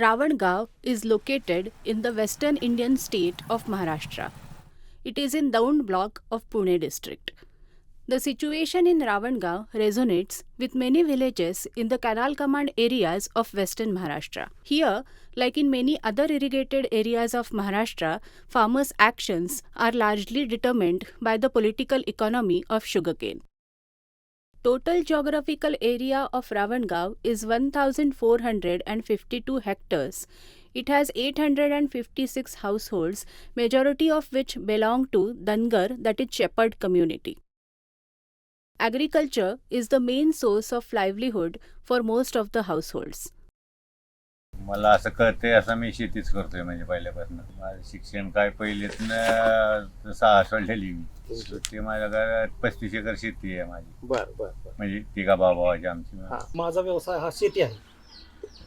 Ravangao is located in the western Indian state of Maharashtra. It is in Daund block of Pune district. The situation in Ravangao resonates with many villages in the Canal Command areas of western Maharashtra. Here, like in many other irrigated areas of Maharashtra, farmers' actions are largely determined by the political economy of sugarcane. Total geographical area of Ravangao is 1452 hectares. It has 856 households, majority of which belong to Dangar that is shepherd community. Agriculture is the main source of livelihood for most of the households. मला असं कळतंय असं मी शेतीच करतोय म्हणजे पहिल्यापासून. माझं शिक्षण काय पहिलेच सहा सोडलेली मी. ते माझ्या घरात पस्तीस एकर शेती आहे माझी. बर बर बर. म्हणजे तिघा भावाची आमची. हा. माझा व्यवसाय हा शेती आहे.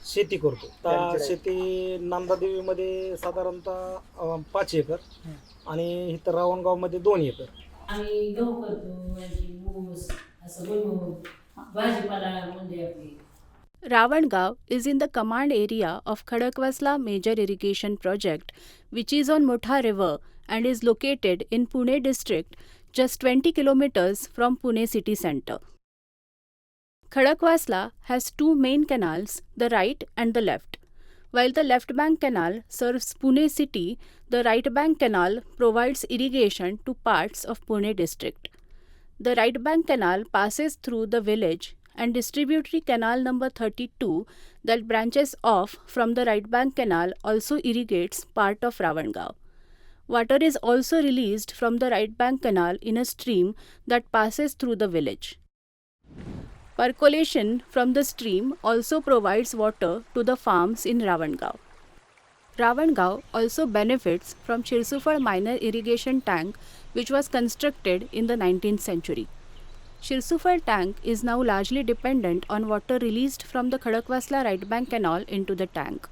शेती करतो. तर त्यांचे- शेती नांदादेवीमध्ये साधारणतः अं, पाच एकर आणि इथं रावणगावमध्ये दोन एकर. आम्ही गहू करतो आणखी ऊस असं बनवून भाजीपाला म्हणजे आपली Ravangao is in the command area of Khadakwasla Major Irrigation Project, which is on Motha River and is located in Pune district, just 20 kilometers from Pune city center. Khadakwasla has two main canals, the right and the left. While the left bank canal serves Pune city, the right bank canal provides irrigation to parts of Pune district. The right bank canal passes through the village and distributary canal number 32 that branches off from the right bank canal also irrigates part of Ravangao. Water is also released from the right bank canal in a stream that passes through the village. Percolation from the stream also provides water to the farms in Ravangao. Ravangao also benefits from Chirsufal minor irrigation tank which was constructed in the 19th century. Shirsufal tank is now largely dependent on water released from the Khadakwasla right bank canal into the tank.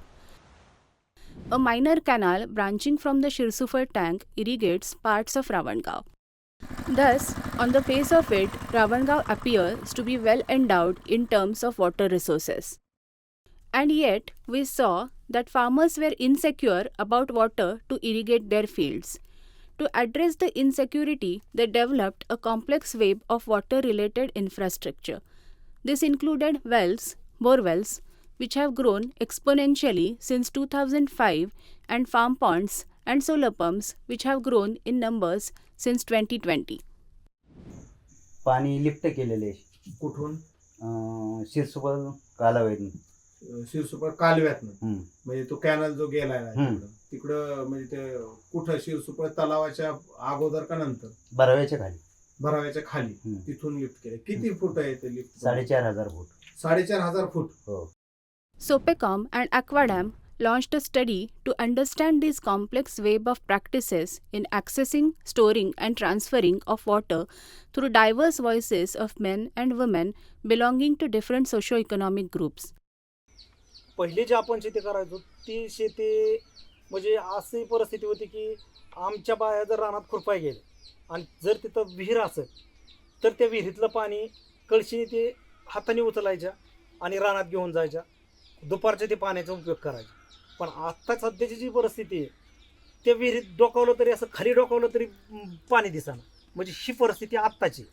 A minor canal branching from the Shirsufal tank irrigates parts of Ravangao. Thus, on the face of it, Ravangao appears to be well endowed in terms of water resources. And yet, we saw that farmers were insecure about water to irrigate their fields. To address the insecurity, they developed a complex web of water related infrastructure. This included wells, borewells, which have grown exponentially since 2005, and farm ponds and solar pumps, which have grown in numbers since 2020. पाणी lift केलेले कुठून शिरसुबल कालावधी शिरसुपर कालव्यातनं हम्म. म्हणजे तो canal जो गेलाय ना हम्म. तिकडं तिकडं म्हणजे ते कुठं शिरसुपर तलावाच्या अगोदर का नंतर बाराव्याच्या खाली भराव्याच्या खाली हम्म. तिथून लिफ्ट केले किती फूट आहे ते लिफ्ट साडेचार हजार फूट साडेचार हजार फूट हो Sopecom and Aquadam launched a study to understand this complex web of practices in accessing, storing, and transferring of water through diverse voices of men and women belonging to different socioeconomic groups. पहिले जी आपण शेती करायचो ती शेती म्हणजे अशी परिस्थिती होती की आमच्या बाया जर रानात खुरपाय गेले आणि जर तिथं विहीर असेल तर त्या विहिरीतलं पाणी कळशीने ते हाताने उचलायच्या आणि रानात घेऊन जायच्या. दुपारच्या ते पाण्याचा उपयोग करायचा. पण आत्ता सध्याची जी परिस्थिती आहे त्या विहिरीत डोकावलं तरी असं खाली डोकावलं तरी पाणी दिसाना. म्हणजे ही परिस्थिती आत्ताची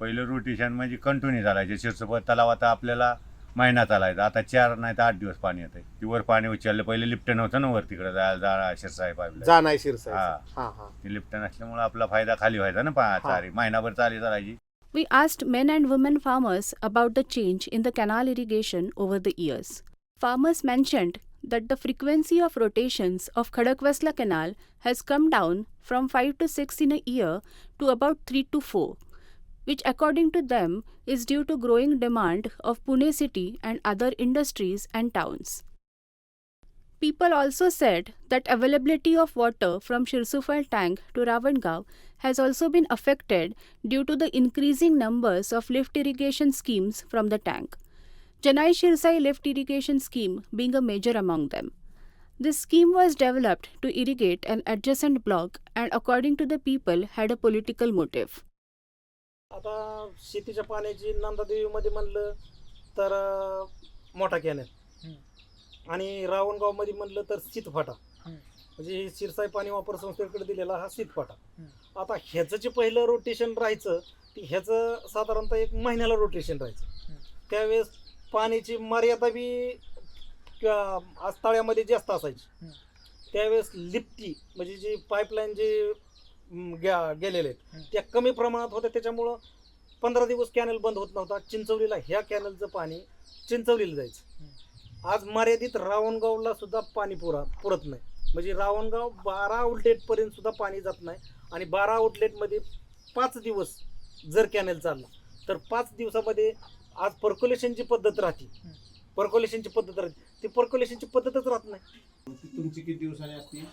पहिलं रोटेशन म्हणजे कंटिन्यू चालायचे शिरसोबत तलावात आपल्याला महिना चालायचा आता चार नाही तर आठ दिवस पाणी येतं ती वर पाणी उचललं पहिले लिफ्ट नव्हतं ना वर तिकडे जायला जाळा शिरसाहेब पाईपला जा नाही शिरसाई हा हा हा ती लिफ्ट नसल्यामुळे आपला फायदा खाली व्हायचा ना पा चारी महिनाभर चाली चालायची We asked men and women farmers about the change in the canal irrigation over the years. Farmers mentioned that the frequency of rotations of Khadakwasla Canal has come down from 5 to 6 in a year to about 3 to 4, which according to them is due to growing demand of Pune city and other industries and towns. People also said that availability of water from Shirsufal tank to Ravangao has also been affected due to the increasing numbers of lift irrigation schemes from the tank. Janai Shirsai lift irrigation scheme being a major among them. This scheme was developed to irrigate an adjacent block and according to the people had a political motive. आता शेतीच्या पाण्याची नंदादेवीमध्ये म्हणलं तर अं, मोठा canal आणि रावणगावमध्ये म्हणलं तर शीतफाटा हम्म. म्हणजे हे शिरसाई पाणी वापर संस्थेकडे दिलेला हा शीतफाटा हम्म. आता ह्याचं जे पहिलं रोटेशन राहायचं ते ह्याचं साधारणतः एक महिन्याला रोटेशन राहायचं हम्म. त्यावेळेस पाण्याची मर्यादा बी किंवा आज तळ्यामध्ये जास्त असायची हम्म. त्यावेळेस लिप्टी म्हणजे जे पाईपलाईन जे गेलेले आहेत. त्या कमी प्रमाणात होत्या. त्याच्यामुळं पंधरा दिवस कॅनल बंद होत नव्हता. चिंचवलीला ह्या कॅनलचं पाणी चिंचवलीला जायचं. आज मर्यादित रावणगावला सुद्धा पाणी पुरा पुरत नाही. म्हणजे रावणगाव बारा आउटलेटपर्यंत सुद्धा पाणी जात नाही. आणि बारा आउटलेटमध्ये पाच दिवस जर कॅनल चालला तर पाच दिवसामध्ये आज पर्क्युलेशनची पद्धत राहते. पर्क्युलेशनची पद्धत राहते. ती पर्क्युलेशनची पद्धतच राहत नाही. तुमची किती दिवसांनी असती?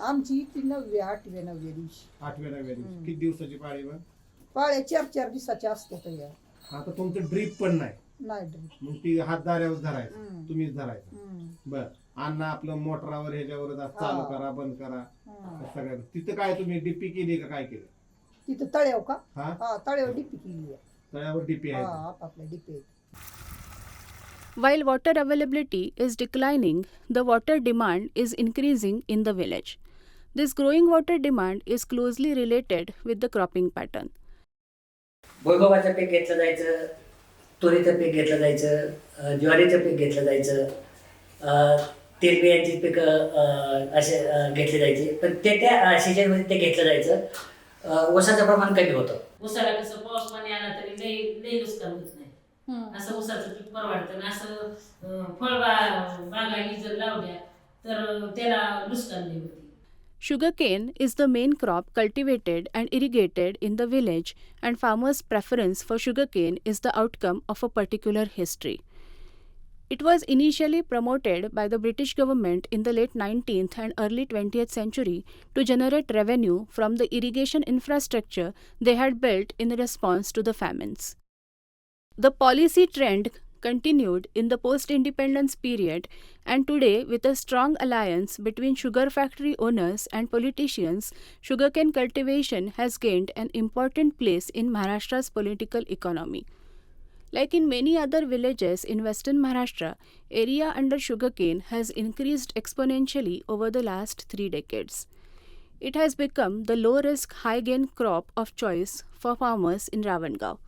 आमची ती नवव्या आठव्या नवव्या दिवशी. आठव्या नवव्या दिवशी. हम्म. किती दिवसाची पाळी मग? पाळ्या चार चार दिवसाच्या असतात या. आता तुमचं ड्रीप पण नाही. नाही ड्रीप. मग ती हात दाऱ्यावर धरायचं. हम्म. तुम्हीच धरायचं. हम्म. बर. अन्न आपलं मोटरावर ह्याच्यावर चालू हा. करा बंद करा. हम्म. सगळं. तिथं काय तुम्ही डीपी केली का काय केलं? तिथं तळ्याव का? हा? हा तळ्यावर डीपी केली आहे. तळ्यावर डीपी हा आहे आपापल्या D P While water availability is declining, the water demand is increasing in the village. This growing water demand is closely related with the cropping pattern. भुईमुगाचं पीक घेतलं जायचं तुरीचं पीक घेतलं जायचं अ, ज्वारीचं पीक घेतलं जायचं अ, तेलबियांची पिकं अ, असे अ, घेतली जायची. पण ते त्या सीजनमध्ये ते घेतलं जायचं. अ, ऊसाचं प्रमाण कमी होतं. उसाला कसं पाऊस पाणी आला तरी लई लई नुकसान होत नाही. असं उसाचं पीक परवडतं आणि असं अं, फळबा बागाही जर लावल्या तर त्याला नुकसान नाही होती. Sugarcane is the main crop cultivated and irrigated in the village, and farmers' preference for sugarcane is the outcome of a particular history. It was initially promoted by the British government in the late 19th and early 20th century to generate revenue from the irrigation infrastructure they had built in response to the famines. The policy trend continued in the post independence period, and today, with a strong alliance between sugar factory owners and politicians, sugarcane cultivation has gained an important place in Maharashtra's political economy. Like in many other villages in western Maharashtra, area under sugarcane has increased exponentially over the last three decades. It has become the low risk, high gain crop of choice for farmers in Ravangao.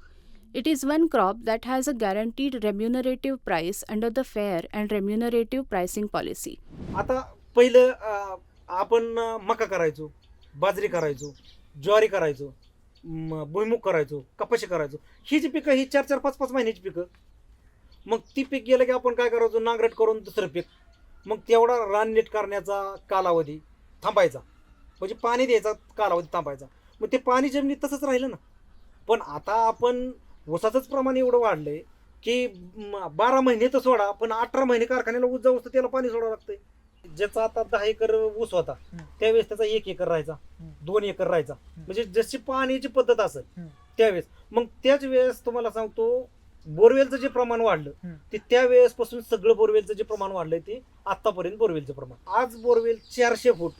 It is one crop that has a guaranteed remunerative price under the fair and remunerative pricing policy. आता पहिलं अं, आपण अं, मका करायचो बाजरी करायचो ज्वारी करायचो म, भुईमुग करायचो कपाशी करायचो. ही जी पिकं ही चार चार पाच पाच महिन्याची पिकं. मग ती पीक गेलं की आपण काय करायचो? नांगरट करून दुसरं पीक. मग तेवढा रान नीट करण्याचा कालावधी थांबायचा. म्हणजे पाणी द्यायचा कालावधी थांबायचा. मग ते पाणी जमिनीत तसंच राहिलं ना. पण आता आपण ऊसाचंच प्रमाण एवढं वाढलंय की म, बारा महिने तर सोडा पण अठरा महिने कारखान्याला ऊस जाऊ त्याला पाणी सोडावं लागतंय ज्याचा आता दहा एकर ऊस होता हम्म. त्यावेळेस त्याचा एक एकर राहायचा हम्म. दोन एकर राहायचा म्हणजे जशी पाण्याची पद्धत असेल हम्म. त्यावेळेस मग त्याच वेळेस तुम्हाला सांगतो बोरवेलचं जे प्रमाण वाढलं हम्म. ते त्यावेळेसपासून सगळं बोरवेलचं जे प्रमाण वाढलंय ते आतापर्यंत बोरवेलचं प्रमाण आज बोरवेल चारशे फूट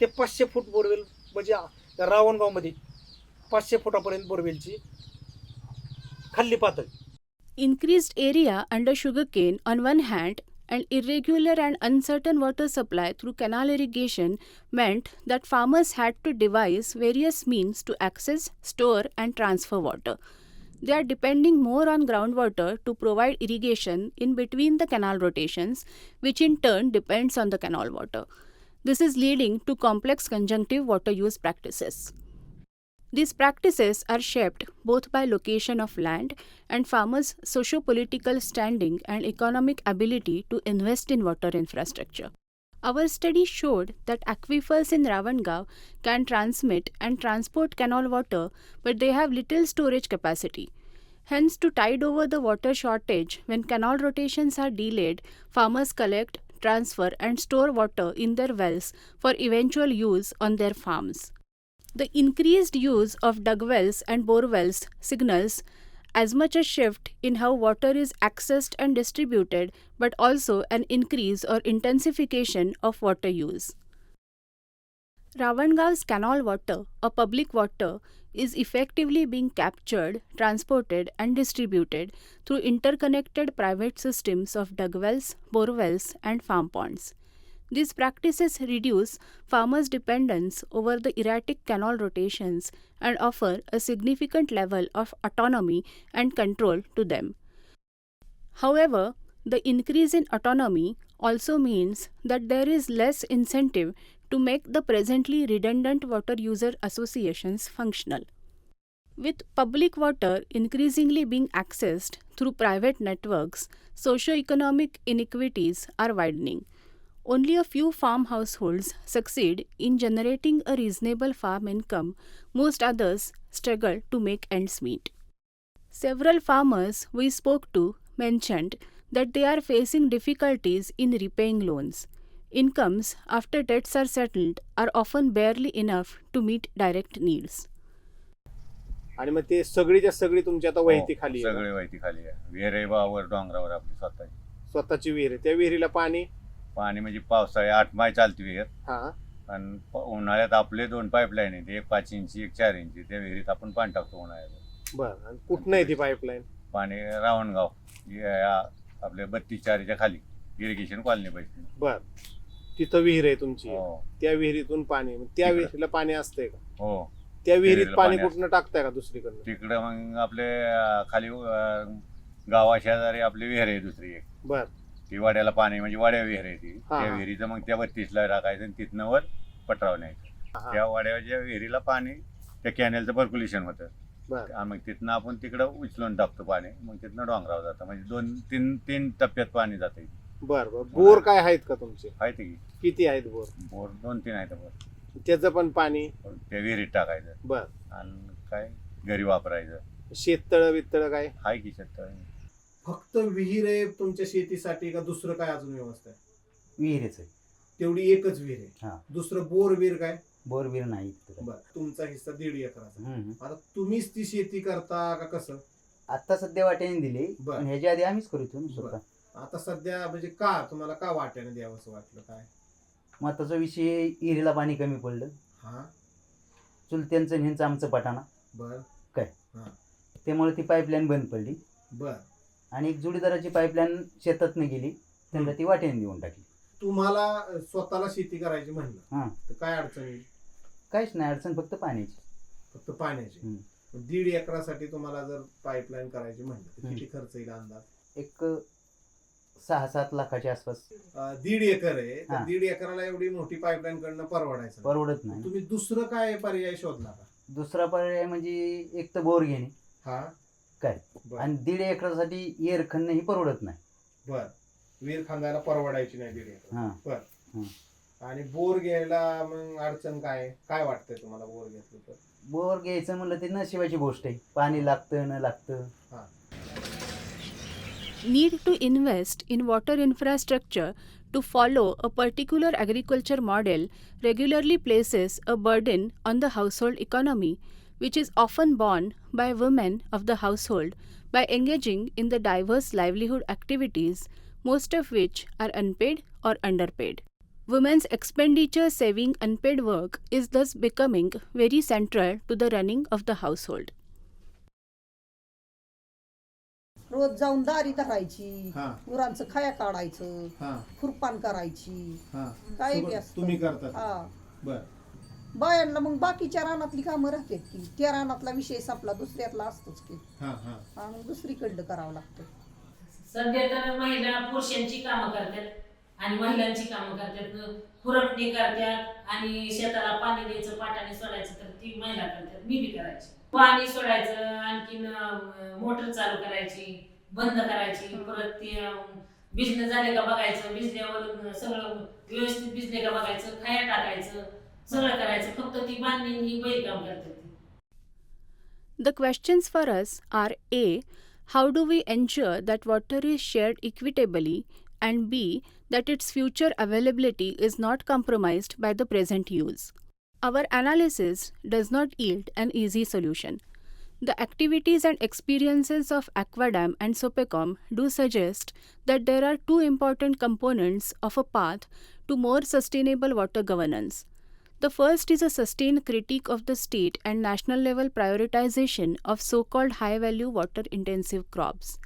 ते पाचशे फूट बोरवेल म्हणजे आ- रावणगावमध्ये पाचशे फुटापर्यंत बोरवेलची खाल्ली पातळी Increased area under sugarcane on one hand and irregular and uncertain water supply through canal irrigation meant that farmers had to devise various means to access, store, and transfer water. They are depending more on groundwater to provide irrigation in between the canal rotations, which in turn depends on the canal water. This is leading to complex conjunctive water use practices. These practices are shaped both by location of land and farmers' socio-political standing and economic ability to invest in water infrastructure. Our study showed that aquifers in Ravangao can transmit and transport canal water, but they have little storage capacity. Hence, to tide over the water shortage when canal rotations are delayed, farmers collect, transfer, and store water in their wells for eventual use on their farms. The increased use of dug wells and bore wells signals as much a shift in how water is accessed and distributed, but also an increase or intensification of water use. Ravangav's canal water, a public water, is effectively being captured, transported, and distributed through interconnected private systems of dugwells, borewells, and farm ponds. These practices reduce farmers' dependence over the erratic canal rotations and offer a significant level of autonomy and control to them. However, the increase in autonomy also means that there is less incentive to make the presently redundant water user associations functional. With public water increasingly being accessed through private networks, socio-economic inequities are widening. Only a few farm households succeed in generating a reasonable farm income, most others struggle to make ends meet. Several farmers we spoke to mentioned that they are facing difficulties in repaying loans. Incomes after debts are settled are often barely enough to meet direct needs. आणि मग ते सगळीच्या सगळी तुमची आता वहिती हो, खाली आहे सगळे वहिती खाली आहे विहीर आहे बावर डोंगरावर आपली स्वतःची स्वतःची विहीर आहे त्या विहिरीला पाणी पाणी म्हणजे पावसाळी आठ माय चालते विहीर हा. आणि प- उन्हाळ्यात आपले दोन पाईपलाईन आहेत एक पाच इंची एक चार इंची. त्या विहिरीत आपण पाणी टाकतो उन्हाळ्यात. बर. आणि कुठनं आहे ती पाईपलाईन पाणी रावणगाव या आपल्या बत्तीस चारीच्या खाली इरिगेशन कॉलनी पाहिजे बर. तिथं विहीर आहे तुमची. हो. त्या विहिरीतून पाणी मग त्या तिकडं. विहिरीला पाणी असतंय का? हो. त्या विहिरीत विहिरीला पाणी पाणी कुठनं टाकताय का दुसरीकडनं? तिकडं मग आपले अं, खाली अं, गावाशेजारी आपली विहीर आहे दुसरी एक. बर. ती वाड्याला पाणी म्हणजे वाड्या विहीर आहे ती. हा, त्या हा. विहिरीचं मग त्या बत्तीसला टाकायचं आणि तिथनं वर पटराव न्यायचं. त्या वाड्याच्या विहिरीला पाणी त्या कॅनेलचं पर्क्युलेशन होतं. बर. आणि मग तिथनं आपण तिकडं उचलून टाकतो पाणी. मग तिथनं डोंगरावर जातं. म्हणजे दोन तीन तीन टप्प्यात पाणी जातं बर बर. बोर काय आहेत का तुमचे? आहे ते की. किती आहेत बोर? बोर दोन तीन आहेत बोर. त्याचं पण पाणी? त्या विहिरीत टाकायचं. बर. आणि काय? घरी वापरायचं. शेततळ बितळ काय? हाय की शेत फक्त विहीर आहे तुमच्या शेतीसाठी का दुसरं काय अजून व्यवस्था आहे? विहिरीच आहे. तेवढी एकच विहीर हा. आहे दुसरं बोर विहीर काय? बोर बिर नाही काय. बर तुमचा हिस्सा दीड एकराचा हम्म. आता तुम्हीच ती शेती करता का कसं? आता सध्या वाट्याने दिली बर. पण ह्याच्या आधी आम्हीच करीत होतो ना स्वतः आता सध्या म्हणजे का तुम्हाला का वाट्याने द्यावं असं वाटलं काय? महत्त्वाचा विषय इहिरीला पाणी कमी पडलं. हा. चुलत्यांचं आणि ह्यांचं आमचं पटाना बर. त्यामुळे ती पाईपलाईन बंद पडली. बर. आणि एक जोडीदाराची पाईपलाईन शेतातनं गेली त्यांना ती वाट्याने देऊन टाकली. तुम्हाला स्वतःला शेती करायची म्हणलं हा. तर काय अडचण येईल? काहीच नाही अडचण फक्त पाण्याची. फक्त पाण्याची. हम्म. दीड एकरासाठी तुम्हाला जर पाईपलाईन करायची म्हणलं तर किती खर्च येईल अंदाज? एक सहा सात लाखाच्या आसपास. अ, दीड एकर आहे तर हा. दीड एकराला एवढी मोठी पाईपलाईन करणं परवडायचं नाही. परवडत नाही. तुम्ही दुसरं काय पर्याय शोधला का दुसरा पर्याय म्हणजे एक तर बोर घेणे हा. काय? बर. आणि दीड एकरासाठी एअर खणणं ही परवडत नाही. बर. विहीर खांदायला परवडायची नाही दीड एकर. हा. बर. आणि बोर घ्यायला मग अडचण काय? काय वाटतंय तुम्हाला बोर घेतलं तर? बोर घ्यायचं म्हणलं ते नशिबाची गोष्ट आहे. पाणी लागतं न लागतं. need to invest in water infrastructure to follow a particular agriculture model regularly places a burden on the household economy, which is often borne by women of the household by engaging in the diverse livelihood activities, most of which are unpaid or underpaid. Women's expenditure saving unpaid work is thus becoming very central to the running of the household. रोज जाऊन दारी धरायची हा गुरांचं खाया काढायचं हा खुरपान करायची हा काय सगळं बी असतं. तुम्ही करता ते? हा बर बायांना मग बाकीच्या रानातली कामं राहतात की त्या रानातला विषय संपला दुसऱ्यातला असतोच की. हा हा. आणि दुसरीकडलं करावं लागतं. सध्या तर महिला पुरुषांची कामं करतात आणि महिलांची कामं करतात. खुरपणी करतात आणि शेताला पाणी द्यायचं पाटाने सोडायचं तर ती महिला करतात. मी बी करायची. पाणी सोडायचं आणखीन मोटर चालू करायची बंद करायची. परत ते भिजणं झाले का बघायचं भिजल्यावर सगळं व्यवस्थित भिजले का बघायचं खाया टाकायचं. सगळं करायचं फक्त ती बांधणी ही बैल काम करतात ती. The questions for us are A. How do we ensure that water is shared equitably? And B. That its future availability is not compromised by the present use? Our analysis does not yield an easy solution. The activities and experiences of Aquadam and Sopecom do suggest that there are two important components of a path to more sustainable water governance. the first is a sustained critique of the state and national level prioritization of so called high value water intensive crops.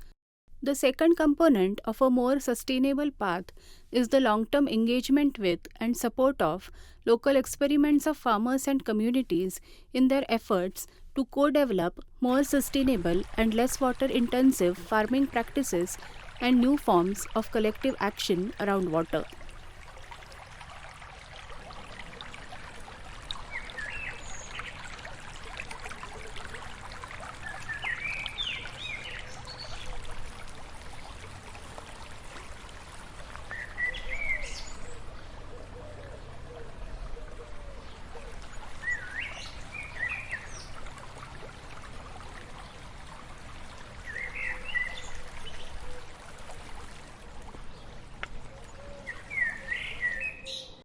The second component of a more sustainable path is the long term engagement with and support of local experiments of farmers and communities in their efforts to co develop more sustainable and less water intensive farming practices and new forms of collective action around water.